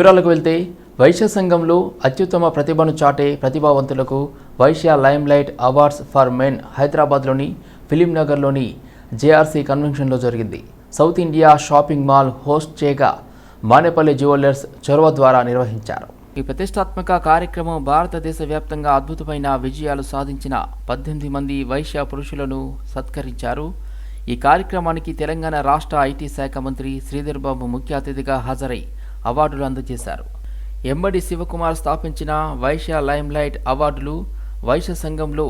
వివరాలకు వెళ్తే వైశ్య సంఘంలో అత్యుత్తమ ప్రతిభను చాటే ప్రతిభావంతులకు Vaishya limelight awards for men హైదరాబాద్లోని ఫిలిం నగర్లోని జేఆర్సీ కన్వెన్షన్లో జరిగింది. South India shopping mall host చేయగా మానేపల్లి జ్యువెలర్స్ చొరవ ద్వారా నిర్వహించారు. ఈ ప్రతిష్టాత్మక కార్యక్రమం భారతదేశ వ్యాప్తంగా అద్భుతమైన విజయాలు సాధించిన పద్దెనిమిది మంది వైశ్య పురుషులను సత్కరించారు. ఈ కార్యక్రమానికి తెలంగాణ రాష్ట్ర ఐటీ శాఖ మంత్రి శ్రీధర్బాబు ముఖ్య అతిథిగా హాజరై అవార్డులు అందజేశారు. ఎమ్మడి శివకుమార్ స్థాపించిన వైశ్య లైమ్లైట్ అవార్డులు వైశ్య సంఘంలో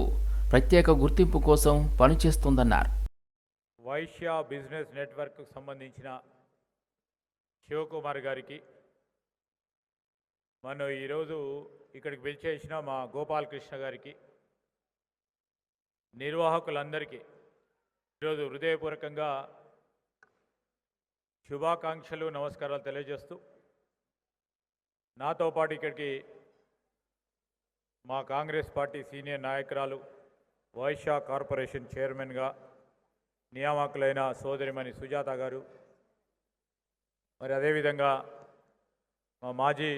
ప్రత్యేక గుర్తింపు కోసం పనిచేస్తుందన్నారు. వైశ్య బిజినెస్ నెట్వర్క్ సంబంధించిన శివకుమార్ గారికి మనం ఈరోజు ఇక్కడికి పిలిచేసిన మా గోపాలకృష్ణ గారికి నిర్వాహకులందరికీ ఈరోజు హృదయపూర్వకంగా శుభాకాంక్షలు నమస్కారాలు తెలియజేస్తూ నాతో పాటు ఇక్కడికి మా కాంగ్రెస్ పార్టీ సీనియర్ నాయకురాలు వైశ్య కార్పొరేషన్ చైర్మన్గా నియామకులైన సోదరిమణి సుజాత గారు. మరి అదేవిధంగా మా మాజీ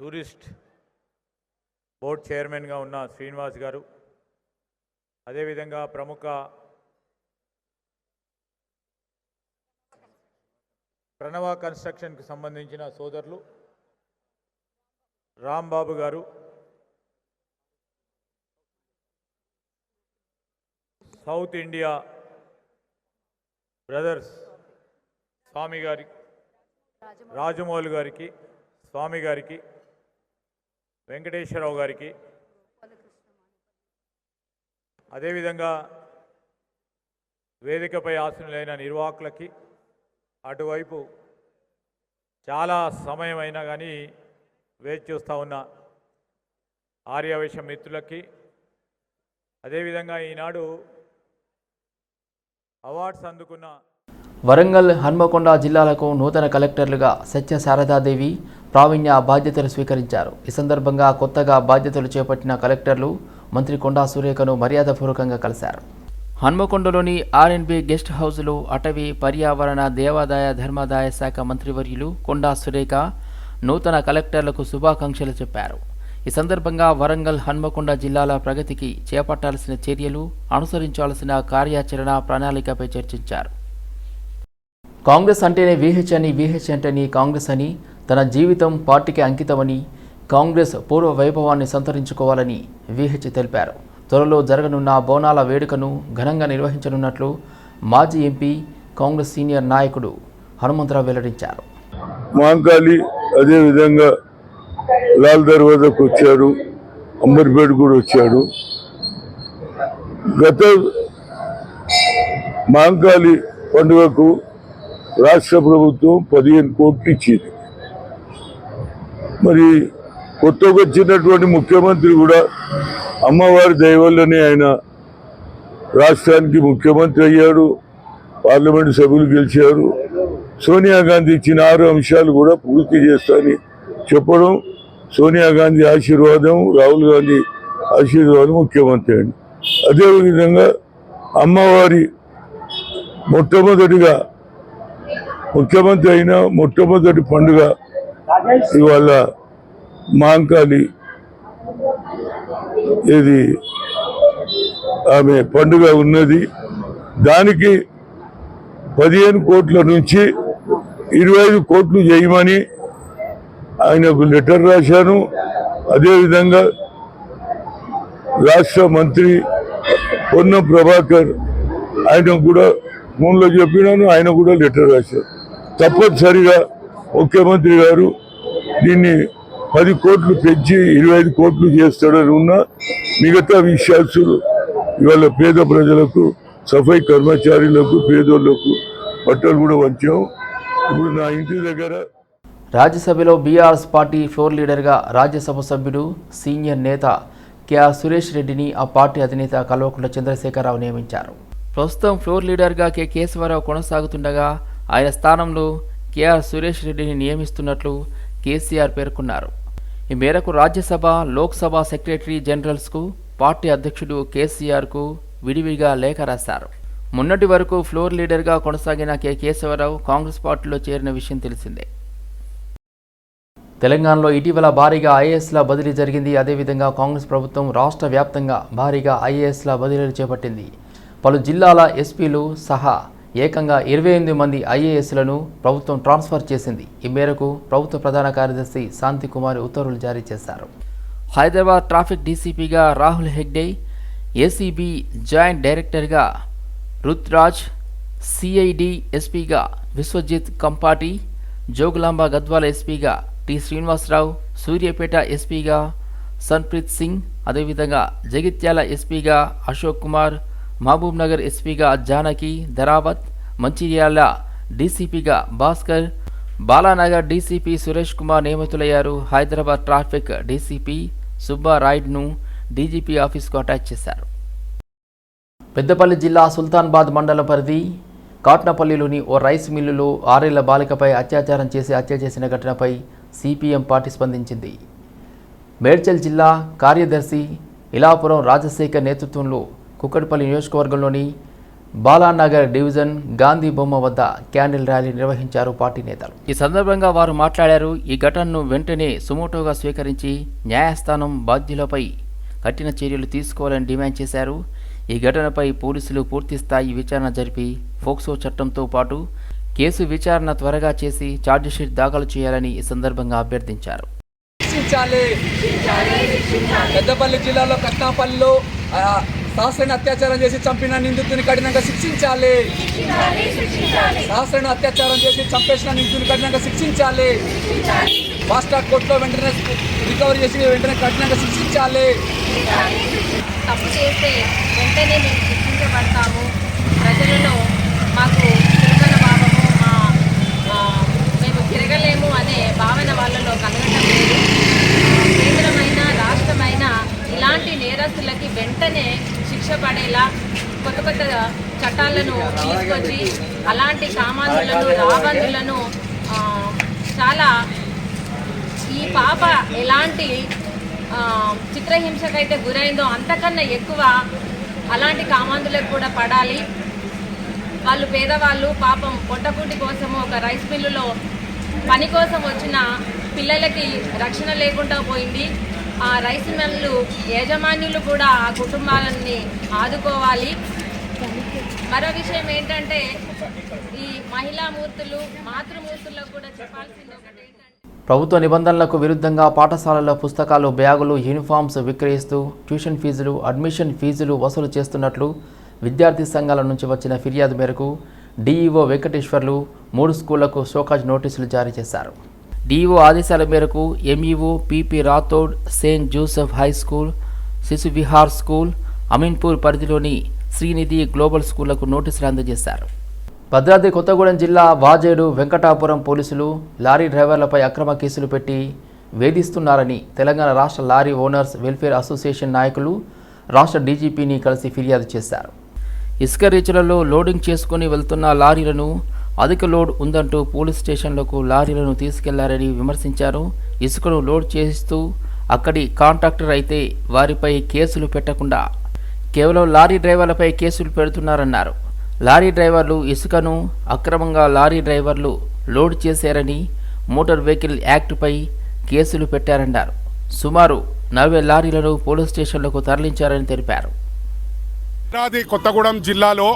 టూరిస్ట్ బోర్డ్ చైర్మన్గా ఉన్న శ్రీనివాస్ గారు. అదేవిధంగా ప్రముఖ ప్రణవ కన్స్ట్రక్షన్కి సంబంధించిన సోదరులు రాంబాబు గారు. సౌత్ ఇండియా బ్రదర్స్ స్వామి గారి రాజమౌళి గారికి స్వామి గారికి వెంకటేశ్వరరావు గారికి. అదేవిధంగా వేదికపై ఆసనులైన నిర్వాహకులకి అటువైపు చాలా సమయం అయినా కానీ వేచి చూస్తూ ఉన్న ఆర్యవేశ మిత్రులకి. అదేవిధంగా ఈనాడు అవార్డ్స్ అందుకున్న వరంగల్ హన్మకొండ జిల్లాలకు నూతన కలెక్టర్లుగా సత్య శారదాదేవి ప్రావీణ్య బాధ్యతలు స్వీకరించారు. ఈ సందర్భంగా కొత్తగా బాధ్యతలు చేపట్టిన కలెక్టర్లు మంత్రి కొండా సురేఖను మర్యాదపూర్వకంగా కలిశారు. హన్మకొండలోని ఆర్ఎన్బి గెస్ట్ హౌస్లో అటవీ పర్యావరణ దేవాదాయ ధర్మాదాయ శాఖ మంత్రివర్యులు కొండా సురేఖ నూతన కలెక్టర్లకు శుభాకాంక్షలు చెప్పారు. ఈ సందర్భంగా వరంగల్ హన్మకొండ జిల్లాల ప్రగతికి చేపట్టాల్సిన చర్యలు అనుసరించాల్సిన కార్యాచరణ ప్రణాళికపై చర్చించారు. కాంగ్రెస్ అంటేనే వీహెచ్ అని వీహెచ్ అంటేనే కాంగ్రెస్ అని తన జీవితం పార్టీకి అంకితమని కాంగ్రెస్ పూర్వ వైభవాన్ని సంతరించుకోవాలని వీహెచ్ తెలిపారు. త్వరలో జరగనున్న బోనాల వేడుకను ఘనంగా నిర్వహించనున్నట్లు మాజీ ఎంపీ కాంగ్రెస్ సీనియర్ నాయకుడు హనుమంతరావు వెల్లడించారు. అదేవిధంగా లాల్ దర్వాజాకు వచ్చారు అంబర్పేట కూడా వచ్చాడు. గత మాంకాళి పండుగకు రాష్ట్ర ప్రభుత్వం పదిహేను కోట్లు ఇచ్చింది. మరి కొత్తగా వచ్చినటువంటి ముఖ్యమంత్రి కూడా అమ్మవారి దయవల్లనే ఆయన రాష్ట్రానికి ముఖ్యమంత్రి అయ్యాడు పార్లమెంటు సభ్యులు గెలిచారు. సోనియా గాంధీ ఇచ్చిన ఆరు అంశాలు కూడా పూర్తి చేస్తానని చెప్పడం సోనియా గాంధీ ఆశీర్వాదం రాహుల్ గాంధీ ఆశీర్వాదం ముఖ్యమంత్రి అండి. అదేవిధంగా అమ్మవారి మొట్టమొదటిగా ముఖ్యమంత్రి అయిన మొట్టమొదటి పండుగ ఇవాళ మాంకాళి ఇది ఆమె పండుగ ఉన్నది. దానికి పదిహేను కోట్ల నుంచి ఇరవై ఐదు కోట్లు చేయమని ఆయనకు లెటర్ రాశాను. అదేవిధంగా రాష్ట్ర మంత్రి పొన్న ప్రభాకర్ ఆయన కూడా ఫోన్లో చెప్పినాను ఆయన కూడా లెటర్ రాశారు. తప్పనిసరిగా ముఖ్యమంత్రి గారు దీన్ని పది కోట్లు పెంచి ఇరవై ఐదు కోట్లు చేస్తాడని ఉన్న మిగతా విశ్వాసులు ఇవాళ పేద ప్రజలకు సఫాయి కర్మచారులకు పేదోళ్ళకు బట్టలు కూడా వంచాం. ఇప్పుడు నా ఇంటి దగ్గర రాజ్యసభలో బీఆర్ఎస్ పార్టీ ఫ్లోర్ లీడర్గా రాజ్యసభ సభ్యుడు సీనియర్ నేత కెఆర్ సురేష్ రెడ్డిని ఆ పార్టీ అధినేత కల్వకుంట్ల చంద్రశేఖరరావు నియమించారు. ప్రస్తుతం ఫ్లోర్ లీడర్గా కె కేశవరావు కొనసాగుతుండగా ఆయన స్థానంలో కెఆర్ సురేష్ రెడ్డిని నియమిస్తున్నట్లు కేసీఆర్ పేర్కొన్నారు. ఈ మేరకు రాజ్యసభ లోక్సభ సెక్రటరీ జనరల్స్కు పార్టీ అధ్యక్షుడు కేసీఆర్కు విడివిగా లేఖ రాశారు. మొన్నటి వరకు ఫ్లోర్ లీడర్గా కొనసాగిన కె. కేశవరావు కాంగ్రెస్ పార్టీలో చేరిన విషయం తెలిసిందే. తెలంగాణలో ఇటీవల భారీగా ఐఏఎస్ల బదిలీ జరిగింది. అదేవిధంగా కాంగ్రెస్ ప్రభుత్వం రాష్ట్ర వ్యాప్తంగా భారీగా ఐఏఎస్ల బదిలీలు చేపట్టింది. పలు జిల్లాల ఎస్పీలు సహా ఏకంగా ఇరవై ఎనిమిది మంది ఐఏఎస్లను ప్రభుత్వం ట్రాన్స్ఫర్ చేసింది. ఈ మేరకు ప్రభుత్వ ప్రధాన కార్యదర్శి శాంతి కుమార్ ఉత్తర్వులు జారీ చేశారు. హైదరాబాద్ ట్రాఫిక్ డీసీపీగా రాహుల్ హెగ్డే ఏసీబీ జాయింట్ డైరెక్టర్గా రుత్రాజ్ సిఐడి ఎస్పీగా విశ్వజిత్ కంపాటి జోగులాంబ గద్వాల ఎస్పీగా టి శ్రీనివాసరావు సూర్యాపేట ఎస్పీగా సన్ప్రీత్ సింగ్ అదేవిధంగా జగిత్యాల ఎస్పీగా అశోక్ కుమార్ మహబూబ్ నగర్ ఎస్పీగా జానకి ధరావత్ మంచిర్యాల డీసీపీగా భాస్కర్ బాలానగర్ డీసీపీ సురేష్ కుమార్ నియమితులయ్యారు. హైదరాబాద్ ట్రాఫిక్ డీసీపీ సుబ్బారాయిడ్ను డీజీపీ ఆఫీస్కు అటాచ్ చేశారు. పెద్దపల్లి జిల్లా సుల్తాన్బాద్ మండలం పరిధి కాట్నపల్లిలోని ఓ రైస్ మిల్లులో ఆరేళ్ళ బాలికపై అత్యాచారం చేసి హత్య చేసిన ఘటనపై సిపిఎం పార్టీ స్పందించింది. మేడ్చల్ జిల్లా కార్యదర్శి ఇలాపురం రాజశేఖర్ నేతృత్వంలో కుక్కటిపల్లి నియోజకవర్గంలోని బాలానగర్ డివిజన్ గాంధీ బొమ్మ వద్ద క్యాండిల్ ర్యాలీ నిర్వహించారు పార్టీ నేతలు. ఈ సందర్భంగా వారు మాట్లాడారు ఈ ఘటనను వెంటనే సుమోటోగా స్వీకరించి న్యాయస్థానం బాధ్యులపై కఠిన చర్యలు తీసుకోవాలని డిమాండ్ చేశారు. ఈ ఘటనపై పోలీసులు పూర్తి స్థాయి విచారణ జరిపి ఫోక్సో చట్టంతో పాటు కేసు విచారణ త్వరగా చేసి ఛార్జిషీట్ దాఖలు చేయాలని ఈ సందర్భంగా అభ్యర్థించారు. శిక్షించాలి. పెద్దపల్లి జిల్లాలో కట్నాపల్లిలో ఆ, సహస్రని అత్యాచారం చేసి చంపిన నిందితుని కఠినంగా శిక్షించాలి. సహస్రని అత్యాచారం చేసి చంపేసిన నిందితుని కఠినంగా శిక్షించాలి. ఫాస్ట్ ట్రాక్ కోర్టులో వెంటనే రికవరీ చేసి వెంటనే కఠినంగా శిక్షించాలి. తప్పు చేస్తే వెంటనే మేము శిక్షించబడతాము. ప్రజలలో మాకు తిరగల భావము మా మేము తిరగలేము అనే భావన వాళ్ళలో కలగటం లేదు. కేంద్రమైన రాష్ట్రమైన ఇలాంటి నేరస్తులకి వెంటనే శిక్ష పడేలా కొత్త కొత్త చట్టాలను తీసుకొచ్చి అలాంటి సామాన్యులను రాబందులను చాలా పాప ఎలాంటి చిత్రహింసకైతే గురైందో అంతకన్నా ఎక్కువ అలాంటి కామాంధులకు కూడా పడాలి. వాళ్ళు పేదవాళ్ళు పాపం పొట్టపూటి కోసము ఒక రైస్ మిల్లులో పని కోసం వచ్చిన పిల్లలకి రక్షణ లేకుండా పోయింది. ఆ రైస్ మిల్లు యాజమాన్యులు కూడా ఆ కుటుంబాలని ఆదుకోవాలి. మరో విషయం ఏంటంటే ఈ మహిళా మూర్తులు మాతృమూర్తులకు కూడా చెప్పాల్సింది ఒకటి. ప్రభుత్వ నిబంధనలకు విరుద్ధంగా పాఠశాలల్లో పుస్తకాలు బ్యాగులు యూనిఫామ్స్ విక్రయిస్తూ ట్యూషన్ ఫీజులు అడ్మిషన్ ఫీజులు వసూలు చేస్తున్నట్లు విద్యార్థి సంఘాల నుంచి వచ్చిన ఫిర్యాదు మేరకు డీఈఓ వెంకటేశ్వర్లు మూడు స్కూళ్ళకు షోకాజ్ నోటీసులు జారీ చేశారు. డీఈఓ ఆదేశాల మేరకు MEO P P Rathod saint Joseph high school Shishu Vihar school Ameenpur పరిధిలోని శ్రీనిధి గ్లోబల్ స్కూళ్ళకు నోటీసులు అందజేశారు. భద్రాద్రి కొత్తగూడెం జిల్లా వాజేడు వెంకటాపురం పోలీసులు లారీ డ్రైవర్లపై అక్రమ కేసులు పెట్టి వేధిస్తున్నారని తెలంగాణ రాష్ట్ర లారీ ఓనర్స్ వెల్ఫేర్ అసోసియేషన్ నాయకులు రాష్ట్ర డీజీపీని కలిసి ఫిర్యాదు చేశారు. ఇసుక రీచ్లలో లోడింగ్ చేసుకుని వెళ్తున్న లారీలను అధిక లోడ్ ఉందంటూ పోలీస్ స్టేషన్లకు లారీలను తీసుకెళ్ళారని విమర్శించారు. ఇసుకను లోడ్ చేస్తూ అక్కడి కాంట్రాక్టర్ అయితే వారిపై కేసులు పెట్టకుండా కేవలం లారీ డ్రైవర్లపై కేసులు పెడుతున్నారన్నారు. లారీ డ్రైవర్లు ఇసుకను అక్రమంగా లారీ డ్రైవర్లు లోడ్ చేశారని మోటార్ వెహికల్ యాక్ట్పై కేసులు పెట్టారన్నారు సుమారు నలభై లారీలను పోలీస్ స్టేషన్లకు తరలించారని తెలిపారు. భద్రాద్రి కొత్తగూడెం జిల్లాలో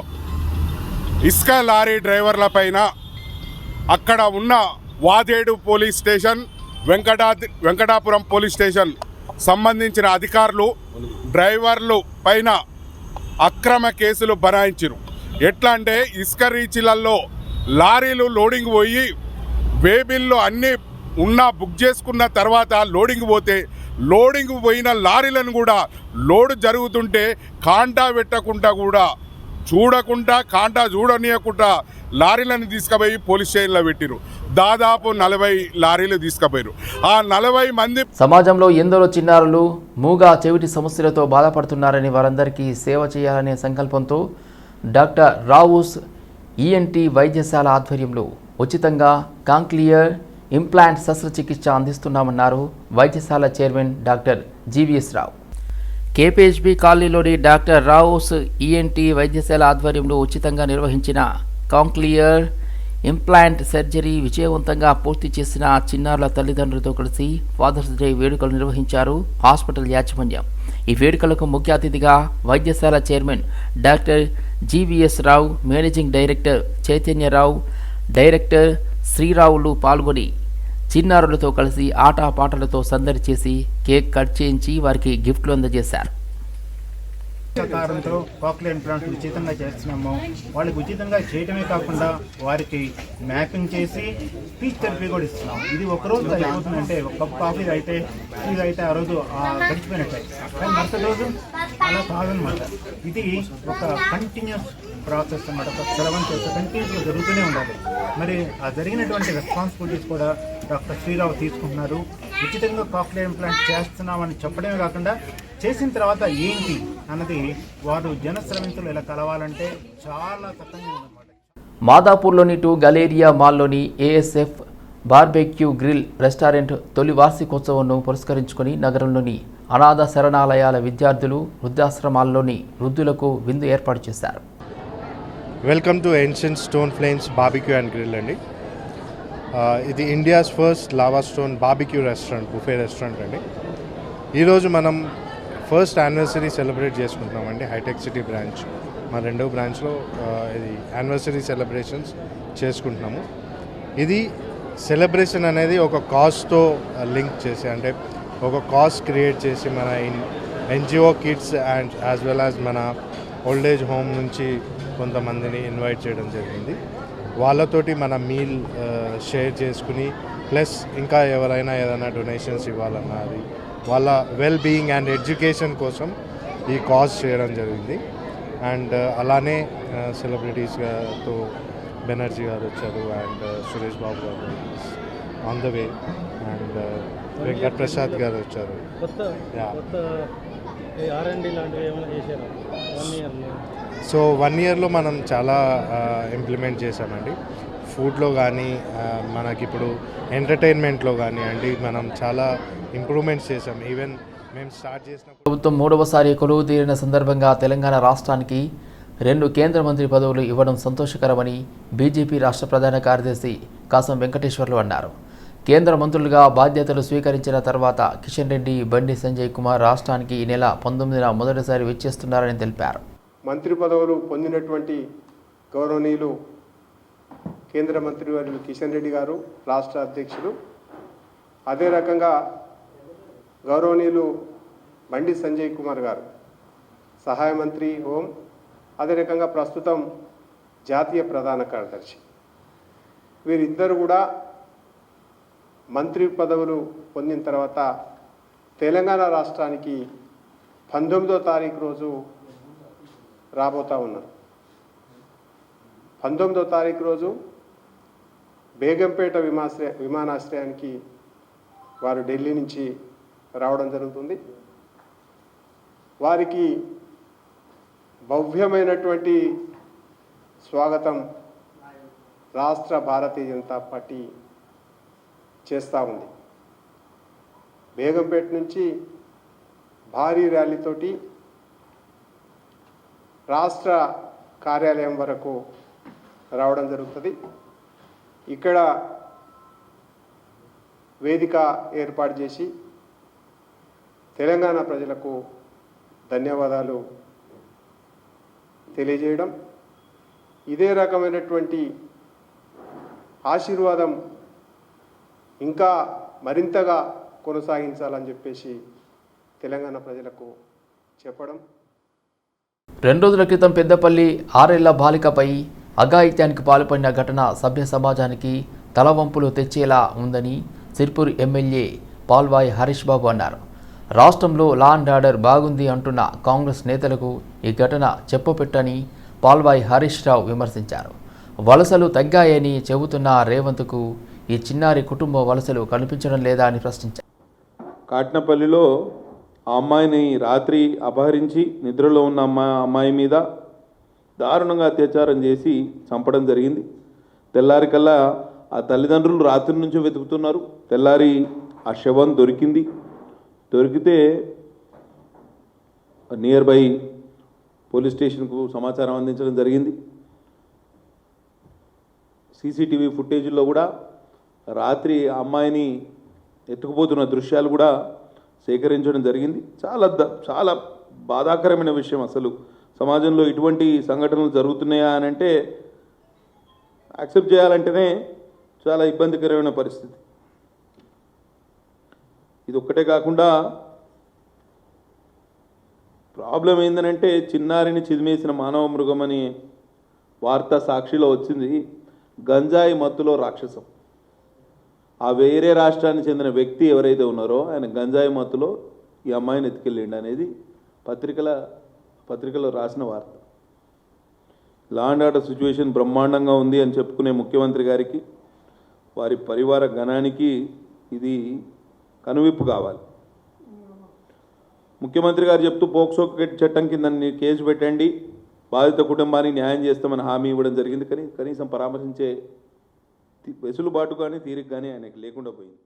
ఇసుక లారీ డ్రైవర్ల పైన అక్కడ ఉన్న Vadedu police station Venkatadri Venkatapuram police station సంబంధించిన అధికారులు డ్రైవర్లు పైన అక్రమ కేసులు బనాయించారు ఎట్లా అంటే ఇసుక రీచ్లలో లారీలు లోడింగ్ పోయి వేబిల్లో అన్నీ ఉన్నా బుక్ చేసుకున్న తర్వాత లోడింగ్ పోతే లోడింగ్ పోయిన లారీలను కూడా లోడ్ జరుగుతుంటే కాంటా పెట్టకుండా కూడా చూడకుండా కాంటా చూడనీయకుండా లారీలను తీసుకుపోయి పోలీస్ స్టేషన్లో పెట్టిరు దాదాపు నలభై లారీలు తీసుకుపోయారు ఆ నలభై మంది సమాజంలో ఎందరో చిన్నారులు మూగా చెవిటి సమస్యలతో బాధపడుతున్నారని వారందరికీ సేవ చేయాలనే సంకల్పంతో డాక్టర్ రావుస్ ఈఎన్టీ వైద్యశాల ఆధ్వర్యంలో ఉచితంగా కాంక్లియర్ ఇంప్లాంట్ శస్త్రచికిత్స అందిస్తున్నామన్నారు వైద్యశాల chairman doctor GVS Rao. KPHB కాలనీలోని డాక్టర్ రావుస్ ఈఎన్టీ వైద్యశాల ఆధ్వర్యంలో ఉచితంగా నిర్వహించిన కాంక్లియర్ ఇంప్లాంట్ సర్జరీ విజయవంతంగా పూర్తి చేసిన చిన్నారుల తల్లిదండ్రులతో కలిసి ఫాదర్స్ డే వేడుకలు నిర్వహించారు హాస్పిటల్ యాజమాన్యం. ఈ వేడుకలకు ముఖ్య అతిథిగా వైద్యశాల chairman doctor GVS Rao managing director Chaitanya Rao director Sriravulu పాల్గొని చిన్నారులతో కలిసి ఆటపాటలతో సందడి చేసి కేక్ కట్ చేయించి వారికి గిఫ్ట్లు అందజేశారు. సహకారంతో కాక్లే ప్లాంట్లు ఉచితంగా చేస్తున్నాము. వాళ్ళకి ఉచితంగా చేయటమే కాకుండా వారికి మ్యాపింగ్ చేసి స్పీచ్ థెరపీ కూడా ఇస్తున్నాం ఇది ఒక రోజు ఒక కప్ కాఫీ అయితే ఇది అయితే ఆ రోజు గడిచిపోయినట్టే. కానీ మరుసటి రోజు అలా కాదనమాట. ఇది ఒక కంటిన్యూస్ ప్రాసెస్ అన్నమాట. ఒక సెలవన్ చేస్తే కంటిన్యూస్గా జరుగుతూనే ఉండాలి. మరి ఆ జరిగినటువంటి రెస్పాన్సిబిలిటీస్ కూడా డాక్టర్ శ్రీరావు తీసుకుంటున్నారు. ఉచితంగా కాక్లే ఇంప్లాంట్ చేస్తున్నామని చెప్పడమే కాకుండా చేసిన తర్వాత ఏంటి? అన్నది వారు జనశ్రమించులు ఇలా కలవాలంటే చాలా చక్కగా ఉందన్నమాట. మాదాపూర్లోని టూ గలేరియా మాల్లోని ఏఎస్ఎఫ్ బార్బెక్యూ గ్రిల్ రెస్టారెంట్ తొలి వార్షికోత్సవంను పురస్కరించుకొని నగరంలోని అనాథ శరణాలయాల విద్యార్థులు వృద్ధాశ్రమాల్లోని వృద్ధులకు విందు ఏర్పాటు చేశారు. Welcome to ancient stone flames barbecue and grill అండి. ఇది India's first lava stone barbecue restaurant buffet restaurant అండి. ఈరోజు మనం ఫస్ట్ యానివర్సరీ సెలబ్రేట్ చేసుకుంటున్నామండి హైటెక్ సిటీ బ్రాంచ్. మా రెండో బ్రాంచ్లో ఇది యానివర్సరీ సెలబ్రేషన్స్ చేసుకుంటున్నాము. ఇది సెలబ్రేషన్ అనేది ఒక కాజ్తో లింక్ చేసి అంటే ఒక కాజ్ క్రియేట్ చేసి మన NGO kids and as well as మన ఓల్డ్ ఏజ్ హోమ్ నుంచి కొంతమందిని ఇన్వైట్ చేయడం జరిగింది. వాళ్ళతోటి మన మీల్ షేర్ చేసుకుని ప్లస్ ఇంకా ఎవరైనా ఏదైనా డొనేషన్స్ ఇవ్వాలన్నా అది వాళ్ళ వెల్ బీయింగ్ అండ్ ఎడ్యుకేషన్ కోసం ఈ కాజ్ చేయడం జరిగింది. అండ్ అలానే సెలబ్రిటీస్తో బెనర్జీ గారు వచ్చారు అండ్ సురేష్ బాబు గారు on the way and Venkat Prasad గారు వచ్చారు. సో వన్ ఇయర్లో మనం చాలా ఇంప్లిమెంట్ చేసామండి ఫుడ్లో కానీ మనకి ఇప్పుడు ఎంటర్టైన్మెంట్లో కానీ అండి మనం చాలా ఇంప్రూవ్మెంట్స్ చేసాం ఈవెన్ మేము స్టార్ట్ చేసినప్పుడు ప్రభుత్వం మూడవసారి కొలువు తీరిన సందర్భంగా తెలంగాణ రాష్ట్రానికి రెండు కేంద్ర మంత్రి పదవులు ఇవ్వడం సంతోషకరమని బీజేపీ రాష్ట్ర ప్రధాన కార్యదర్శి కాసం వెంకటేశ్వర్లు అన్నారు. కేంద్ర మంత్రులుగా బాధ్యతలు స్వీకరించిన తర్వాత కిషన్ రెడ్డి బండి సంజయ్ కుమార్ రాష్ట్రానికి ఈ నెల పంతొమ్మిదిన మొదటిసారి విచ్చేస్తున్నారని తెలిపారు. మంత్రి పదవులు పొందినటువంటి గౌరవనీయులు కేంద్ర మంత్రి వర్యులు కిషన్ రెడ్డి గారు రాష్ట్ర అధ్యక్షులు. అదే రకంగా గౌరవనీయులు బండి సంజయ్ కుమార్ గారు సహాయ మంత్రి హోం అదే రకంగా ప్రస్తుతం జాతీయ ప్రధాన కార్యదర్శి. వీరిద్దరు కూడా మంత్రి పదవులు పొందిన తర్వాత తెలంగాణ రాష్ట్రానికి పంతొమ్మిదో తారీఖు రోజు రాబోతా ఉన్నారు. పంతొమ్మిదో తారీఖు రోజు బేగంపేట విమాశ్రయ విమానాశ్రయానికి వారు ఢిల్లీ నుంచి రావడం జరుగుతుంది. వారికి భవ్యమైనటువంటి స్వాగతం రాష్ట్ర భారతీయ జనతా పార్టీ చేస్తూ ఉంది. బేగంపేట నుంచి భారీ ర్యాలీతోటి రాష్ట్ర కార్యాలయం వరకు రావడం జరుగుతుంది. ఇక్కడ వేదిక ఏర్పాటు చేసి తెలంగాణ ప్రజలకు ధన్యవాదాలు తెలియజేయడం. ఇదే రకమైనటువంటి ఆశీర్వాదం ఇంకా మరింతగా కొనసాగించాలని చెప్పేసి తెలంగాణ ప్రజలకు చెప్పడం. రెండు రోజుల క్రితం పెద్దపల్లి ఆరేళ్ళ బాలికపై అఘాయిత్యానికి పాల్పడిన ఘటన సభ్య సమాజానికి తలవంపులు తెచ్చేలా ఉందని సిర్పూర్ ఎమ్మెల్యే పాల్వాయి హరీష్ బాబు అన్నారు. రాష్ట్రంలో లా అండ్ ఆర్డర్ బాగుంది అంటున్న కాంగ్రెస్ నేతలకు ఈ ఘటన చెప్పపెట్టని పాల్వాయి హరీష్ రావు విమర్శించారు. వలసలు తగ్గాయని చెబుతున్న రేవంత్కు ఈ చిన్నారి కుటుంబ వలసలు కనిపించడం లేదా అని ప్రశ్నించారు కాట్నపల్లిలో ఆ అమ్మాయిని రాత్రి అపహరించి నిద్రలో ఉన్న అమ్మాయి అమ్మాయి మీద దారుణంగా అత్యాచారం చేసి చంపడం జరిగింది. తెల్లారి కల్లా ఆ తల్లిదండ్రులు రాత్రి నుంచి వెతుకుతున్నారు. తెల్లారి ఆ శవం దొరికింది. దొరికితే నియర్ బై పోలీస్ స్టేషన్కు సమాచారం అందించడం జరిగింది. సీసీటీవీ ఫుటేజ్లో కూడా రాత్రి అమ్మాయిని ఎత్తుకుపోతున్న దృశ్యాలు కూడా సేకరించడం జరిగింది. చాలా చాలా బాధాకరమైన విషయం అసలు. సమాజంలో ఇటువంటి సంఘటనలు జరుగుతున్నాయా అని అంటే యాక్సెప్ట్ చేయాలంటేనే చాలా ఇబ్బందికరమైన పరిస్థితి. ఇది ఒక్కటే కాకుండా ప్రాబ్లం ఏంటంటే చిన్నారిని చిదిమేసిన మానవ మృగం అని వార్త సాక్షిలో వచ్చింది గంజాయి మత్తులో రాక్షసం. ఆ వేరే రాష్ట్రానికి చెందిన వ్యక్తి ఎవరైతే ఉన్నారో ఆయన గంజాయి మత్తులో ఈ అమ్మాయిని ఎత్తుకెళ్ళిండి అనేది పత్రికల పత్రికలో రాసిన వార్త. లాండ్ ఆర్డర్ సిచ్యువేషన్ బ్రహ్మాండంగా ఉంది అని చెప్పుకునే ముఖ్యమంత్రి గారికి వారి పరివార గణానికి ఇది కనువిప్పు కావాలి. ముఖ్యమంత్రి గారు చెప్తూ పోక్సో చట్టం కింద కేసు పెట్టండి బాధిత కుటుంబానికి న్యాయం చేస్తామని హామీ ఇవ్వడం జరిగింది. కానీ కనీసం పరామర్శించే వెసులుబాటు కానీ తీరిక కానీ ఆయనకి లేకుండా పోయింది.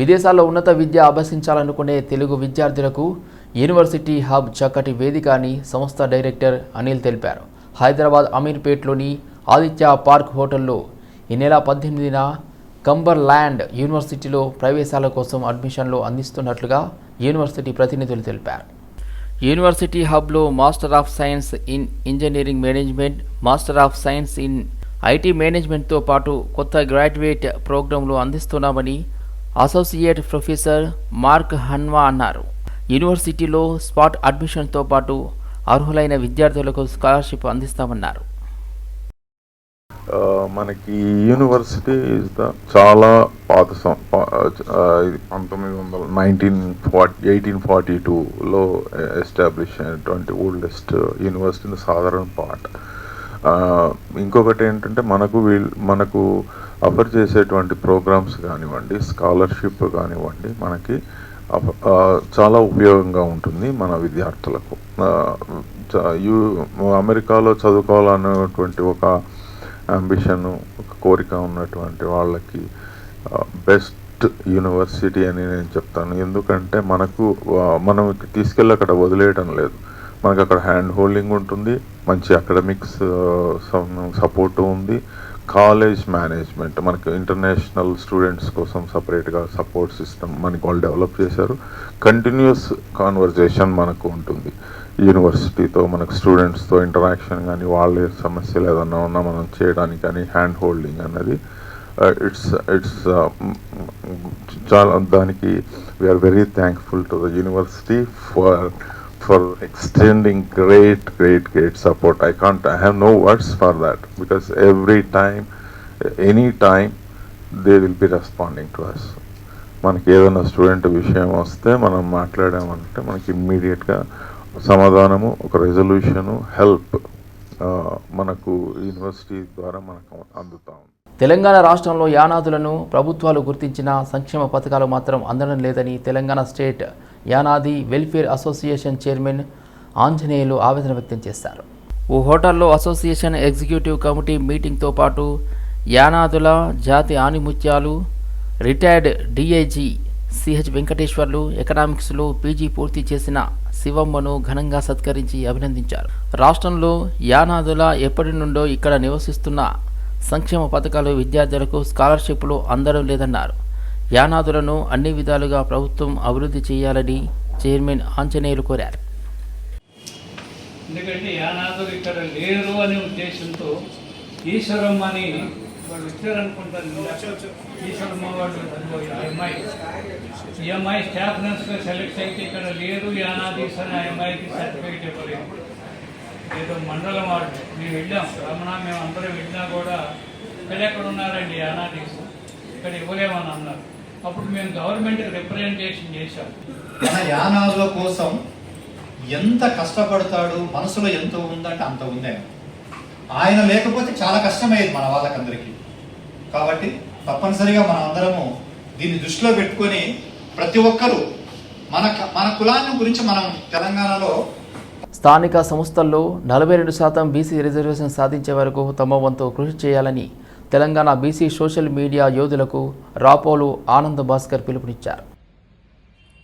విదేశాల్లో ఉన్నత విద్య అభ్యసించాలనుకునే తెలుగు విద్యార్థులకు యూనివర్సిటీ హబ్ చక్కటి వేదిక అని సంస్థ డైరెక్టర్ అనిల్ తెలిపారు. హైదరాబాద్ అమీర్పేట్లోని ఆదిత్య పార్క్ హోటల్లో ఈ నెల పద్దెనిమిదిన కంబర్ ల్యాండ్ యూనివర్సిటీలో ప్రవేశాల కోసం అడ్మిషన్లు అందిస్తున్నట్లుగా యూనివర్సిటీ ప్రతినిధులు తెలిపారు. University హబ్లో master of science in engineering management master of science in IT మేనేజ్మెంట్తో పాటు కొత్త గ్రాడ్యుయేట్ ప్రోగ్రాంలు అందిస్తున్నామని అసోసియేట్ ప్రొఫెసర్ మార్క్ హన్వా అన్నారు. యూనివర్సిటీలో స్పాట్ అడ్మిషన్తో పాటు అర్హులైన విద్యార్థులకు స్కాలర్షిప్ అందిస్తామన్నారు. మనకి యూనివర్సిటీ ఇస్ ద చాలా పాత పంతొమ్మిది వందల నైన్టీన్ ఫార్టీ ఎయిటీన్ ఫార్టీ టూలో ఎస్టాబ్లిష్ అయినటువంటి ఓల్డెస్ట్ యూనివర్సిటీ సాధారణ పార్ట్ ఇంకొకటి ఏంటంటే మనకు వీళ్ళు మనకు ఆఫర్ చేసేటువంటి ప్రోగ్రామ్స్ కానివ్వండి స్కాలర్షిప్ కానివ్వండి మనకి చాలా ఉపయోగంగా ఉంటుంది మన విద్యార్థులకు. యూ అమెరికాలో చదువుకోవాలనేటువంటి ఒక అంబిషన్ ఒక కోరిక ఉన్నటువంటి వాళ్ళకి బెస్ట్ యూనివర్సిటీ అని నేను చెప్తాను. ఎందుకంటే మనకు మనం తీసుకెళ్ళి అక్కడ వదిలేయడం లేదు. మనకు అక్కడ హ్యాండ్ హోల్డింగ్ ఉంటుంది మంచి అకాడమిక్స్ సపోర్ట్ ఉంది. కాలేజ్ మేనేజ్మెంట్ మనకు ఇంటర్నేషనల్ స్టూడెంట్స్ కోసం సపరేట్గా సపోర్ట్ సిస్టమ్ మనకి వాళ్ళు డెవలప్ చేశారు. కంటిన్యూస్ కాన్వర్జేషన్ మనకు ఉంటుంది. యూనివర్సిటీతో మనకు స్టూడెంట్స్తో ఇంటరాక్షన్ కానీ వాళ్ళ సమస్యలు ఏదన్నా ఉన్నా మనం చేయడానికి కానీ హ్యాండ్ హోల్డింగ్ అన్నది ఇట్స్ ఇట్స్ చాలా దానికి we are very thankful to the university for for extending great great great support I can't, I have no words for that because every time, any time, they will be responding to us మనకి ఏదైనా student విషయం వస్తే మనం మాట్లాడామంటే మనకి ఇమ్మీడియట్గా సమాధానము ఒక resolution help మనకు యూనివర్సిటీ ద్వారా మనకు అందుతా ఉంది. తెలంగాణ రాష్ట్రంలో యానాదులను ప్రభుత్వాలు గుర్తించిన సంక్షేమ పథకాలు మాత్రం అందడం లేదని Telangana state Yanadi welfare association chairman Anjaneyulu ఆవేదన వ్యక్తం చేశారు. ఓ హోటల్లో అసోసియేషన్ ఎగ్జిక్యూటివ్ కమిటీ మీటింగ్తో పాటు యానాదుల జాతి ఆనిముత్యాలు రిటైర్డ్ డిఐజీ సిహెచ్ వెంకటేశ్వర్లు ఎకనామిక్స్లో పీజీ పూర్తి చేసిన శివమ్మను ఘనంగా సత్కరించి అభినందించారు. రాష్ట్రంలో యానాదుల ఎప్పటి నుండో ఇక్కడ నివసిస్తున్న సంక్షేమ పథకాలు విద్యార్థులకు స్కాలర్షిప్లు అందడం లేదన్నారు. యానాదులను అన్ని విధాలుగా ప్రభుత్వం అభివృద్ధి చేయాలని చైర్మన్ ఆంజనేయులు కోరారు. ఎందుకంటే యానాదులు ఇక్కడ లేరు అనే ఉద్దేశంతో ఈశ్వరమ్మ అని వాళ్ళు ఇచ్చారనుకుంటారు ఈశ్వరమ్మ వాళ్ళు అదిగో ఈ అమ్మాయి స్టాఫ్ నర్స్గా సెలెక్ట్ అయితే ఇక్కడ లేరు యానాదీస్ అని ఆ అమ్మాయికి సర్టిఫికేట్ ఇవ్వలేదు. ఏదో మండలం వాళ్ళు. మేము వెళ్ళాం. రమణ మేము అందరం వెళ్ళినా కూడా ఇక్కడెక్కడ ఉన్నారండి యానాదీస్ ఇక్కడ ఇవ్వలేమని అన్నారు. అప్పుడు మేము గవర్నమెంట్కి రిప్రజెంటేషన్ చేశాం మన యానాదుల కోసం ఎంత కష్టపడతాడు మనసులో ఎంత ఉందంటే అంత ఉంది ఆయన. ఆయన లేకపోతే చాలా కష్టమయ్యేది మన వాళ్ళకందరికీ కాబట్టి తప్పనిసరిగా మనం అందరము దీన్ని దృష్టిలో పెట్టుకొని ప్రతి ఒక్కరూ మన మన కులాన్ని గురించి మనం తెలంగాణలో స్థానిక సంస్థల్లో నలభై రెండు శాతం బీసీ రిజర్వేషన్ సాధించే వరకు తమ వంతు కృషి చేయాలని తెలంగాణ బీసీ సోషల్ మీడియా యోధులకు రాపోలు ఆనంద్ భాస్కర్ పిలుపునిచ్చారు.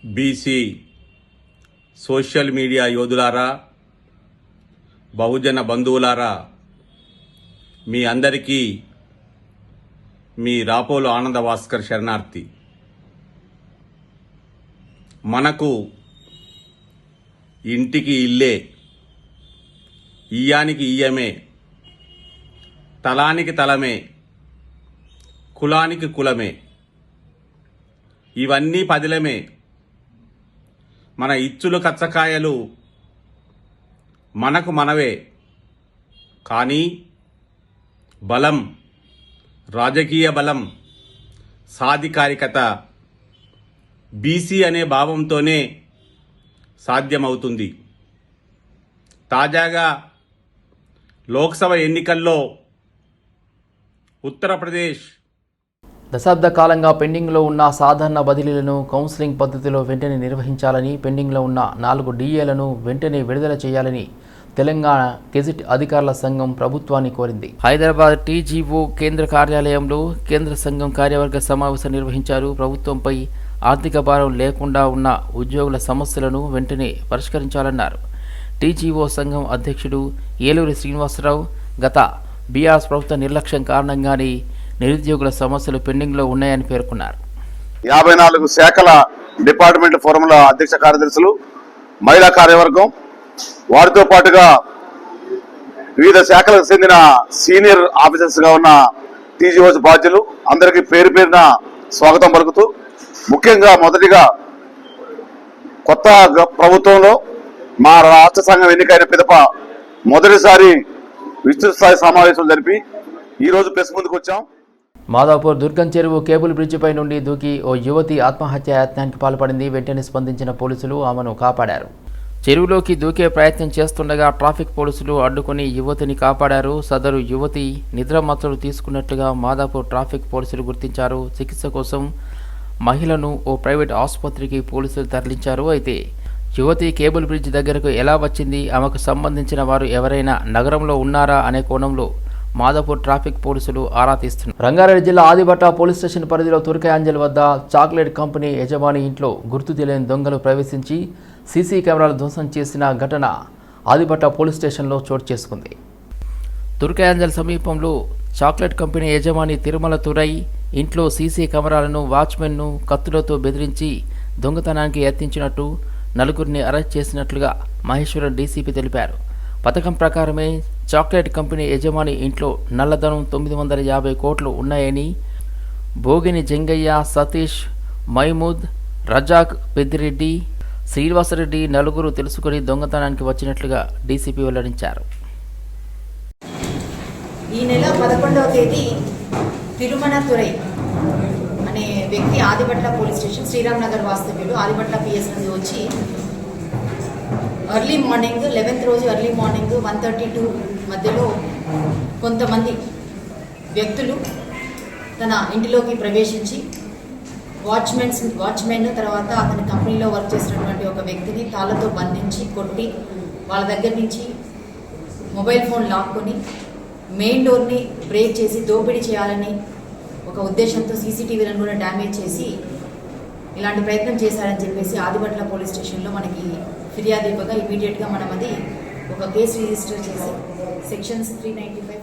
బీసీ సోషల్ మీడియా యోధులారా బహుజన బంధువులారా మీ అందరికీ మీ రాపోలు ఆనంద భాస్కర్ శరణార్థి. మనకు ఇంటికి ఇల్లే ఇయ్యానికి ఇయ్యమే తలానికి తలమే కులానికి కులమే. ఇవన్నీ పదిలమే. మన ఇచ్చులు కచ్చకాయలు మనకు మనవే. కానీ బలం రాజకీయ బలం సాధికారికత బీసీ అనే భావంతోనే సాధ్యమవుతుంది. తాజాగా లోక్సభ ఎన్నికల్లో ఉత్తరప్రదేశ్ దశాబ్ద కాలంగా పెండింగ్లో ఉన్న సాధారణ బదిలీలను కౌన్సిలింగ్ పద్ధతిలో వెంటనే నిర్వహించాలని పెండింగ్లో ఉన్న నాలుగు డిఏలను వెంటనే విడుదల చేయాలని తెలంగాణ గెజిట్ అధికారుల సంఘం ప్రభుత్వాన్ని కోరింది. హైదరాబాద్ టీజీఓ కేంద్ర కార్యాలయంలో కేంద్ర సంఘం కార్యవర్గ సమావేశం నిర్వహించారు. ప్రభుత్వంపై ఆర్థిక భారం లేకుండా ఉన్న ఉద్యోగుల సమస్యలను వెంటనే పరిష్కరించాలన్నారు. టీజీఓ సంఘం అధ్యక్షుడు ఏలూరి శ్రీనివాసరావు గత బీఆర్ఎస్ ప్రభుత్వ నిర్లక్ష్యం కారణంగానే నిరుద్యోగుల సమస్యలు పెండింగ్లో ఉన్నాయని పేర్కొన్నారు. యాభై నాలుగు శాఖల డిపార్ట్మెంట్ ఫోరంల అధ్యక్ష కార్యదర్శులు మహిళా కార్యవర్గం వారితో పాటుగా వివిధ శాఖలకు చెందిన సీనియర్ ఆఫీసర్స్గా ఉన్న టీజీఓస్ బాధ్యులు అందరికీ పేరు పేరున స్వాగతం పలుకుతూ ముఖ్యంగా మొదటిగా కొత్త ప్రభుత్వంలో మా రాష్ట్ర సంఘం ఎన్నికైన పిదప మొదటిసారి విస్తృత స్థాయి సమావేశం జరిపి ఈరోజు ప్రెస్ ముందుకు వచ్చాం. మాదాపూర్ దుర్గం చెరువు కేబుల్ బ్రిడ్జిపై నుండి దూకి ఓ యువతి ఆత్మహత్య యత్నానికి పాల్పడింది. వెంటనే స్పందించిన పోలీసులు ఆమెను కాపాడారు. చెరువులోకి దూకే ప్రయత్నం చేస్తుండగా ట్రాఫిక్ పోలీసులు అడ్డుకుని యువతిని కాపాడారు. సదరు యువతి నిద్రమత్తులు తీసుకున్నట్లుగా మాదాపూర్ ట్రాఫిక్ పోలీసులు గుర్తించారు. చికిత్స కోసం మహిళను ఓ ప్రైవేట్ ఆసుపత్రికి పోలీసులు తరలించారు. అయితే యువతి కేబుల్ బ్రిడ్జ్ దగ్గరకు ఎలా వచ్చింది? ఆమెకు సంబంధించిన వారు ఎవరైనా నగరంలో ఉన్నారా? అనే కోణంలో మాదాపూర్ ట్రాఫిక్ పోలీసులు ఆరా తీస్తున్నారు. రంగారెడ్డి జిల్లా ఆదిబట్ట పోలీస్ స్టేషన్ పరిధిలో తుర్కయాంజల్ వద్ద చాక్లెట్ కంపెనీ యజమాని ఇంట్లో గుర్తు తెలియని దొంగలు ప్రవేశించి సీసీ కెమెరాలు ధ్వంసం చేసిన ఘటన ఆదిబట్ట పోలీస్ స్టేషన్లో చోటు చేసుకుంది. తుర్కయాంజల్ సమీపంలో చాక్లెట్ కంపెనీ యజమాని తిరుమల తురై ఇంట్లో సీసీ కెమెరాలను వాచ్మెన్ను కత్తులతో బెదిరించి దొంగతనానికి యత్నించినట్టు నలుగురిని అరెస్ట్ చేసినట్లుగా మహేశ్వరం డీసీపీ తెలిపారు. పథకం ప్రకారమే చాక్లెట్ కంపెనీ యజమాని ఇంట్లో నల్లధనం తొమ్మిది వందల యాభై కోట్లు ఉన్నాయని భోగిని జంగయ్య సతీష్ మైమూద్ రజాక్ పెద్దిరెడ్డి శ్రీనివాసరెడ్డి నలుగురు తెలుసుకుని దొంగతనానికి వచ్చినట్లుగా డీసీపీ వెల్లడించారు. ఈ నెల పదకొండవ తేదీ తిరుమల తురై అనే వ్యక్తి ఆదిపట్ల పోలీస్ స్టేషన్ శ్రీరామ్ నగర్ వాస్తవ్యులు ఆదిపట్ల పిఎస్ నుండి వచ్చి ఎర్లీ మార్నింగ్ లెవెన్త్ రోజు early morning one thirty two మధ్యలో కొంతమంది వ్యక్తులు తన ఇంటిలోకి ప్రవేశించి వాచ్మెన్స్ వాచ్మెన్ తర్వాత అతని కంపెనీలో వర్క్ చేసినటువంటి ఒక వ్యక్తిని తాళ్ళతో బంధించి కొట్టి వాళ్ళ దగ్గర నుంచి మొబైల్ ఫోన్ లాక్కొని మెయిన్ డోర్ని బ్రేక్ చేసి దోపిడీ చేయాలని ఒక ఉద్దేశంతో సీసీటీవీలను కూడా డ్యామేజ్ చేసి ఇలాంటి ప్రయత్నం చేశారని చెప్పేసి ఆదిపట్ల పోలీస్ స్టేషన్లో మనకి ఫిర్యాదు ఇవ్వగా ఇమీడియట్గా మనం అది ఒక కేసు రిజిస్టర్ చేసి సెక్షన్స్ త్రీ నైంటీ ఫైవ్